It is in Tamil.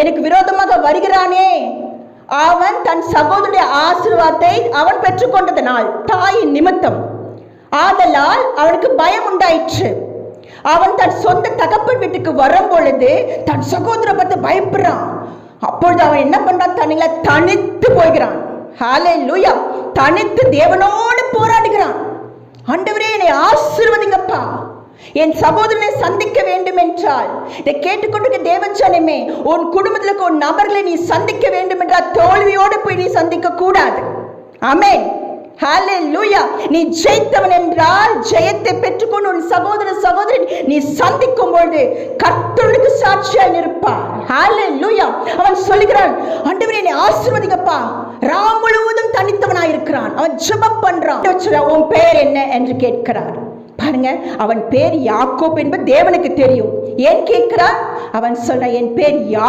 எனக்கு விரோதமாக வருகிறானே. அவன் தன் சகோதரிய ஆசீர்வாதத்தை அவன் பெற்றுக்கொண்டதனால் தாயின் நிமித்தம். ஆதலால் அவனுக்கு பயம் உண்டாயிற்று அவன் தன் சொந்த தகப்பன் வீட்டுக்கு வரும் பொழுது தன் சகோதர பார்த்து பயப்படுறான். அப்பொழுது அவன் என்ன பண்றான்? தன்னில தனித்து போகிறான். ஹாலே லூயா தனித்து தேவனோடு போராடுகிறான். ஆண்டவரே என்னை ஆசிர்வதிங்கப்பா. என் சகோதரனை சந்திக்க வேண்டும் என்றால் இதை கேட்டுக்கொண்டிருக்க தேவச்சனமே உன் குடும்பத்தில் உன் நபர்களை நீ சந்திக்க வேண்டும் என்றால் தோல்வியோடு போய் நீ சந்திக்க கூடாது ஆமென் நீ ஜெயித்தவன் என்றால் ஜெயத்தை பெற்றுக்கொண்டு உன் சகோதர சகோதரி நீ சந்திக்கும் பொழுது கர்த்தருக்கு சாட்சியாக நிற்பார். அவன் சொல்லுகிறான் ஆண்டவரே என்னை ஆசீர்வதிங்கப்பா. ராம் முழுவதும் தனித்தவனாயிருக்கிறான். அவன் ஜெபம் பண்றான். உன் பெயர் என்ன? என்று கேட்கிறான் பாருங்க அவன் பேர் யாக்கோப் என்பது தேவனுக்கு தெரியும். ஏன் கேட்கிறான் அவன் சொல்ற என் பேர் யா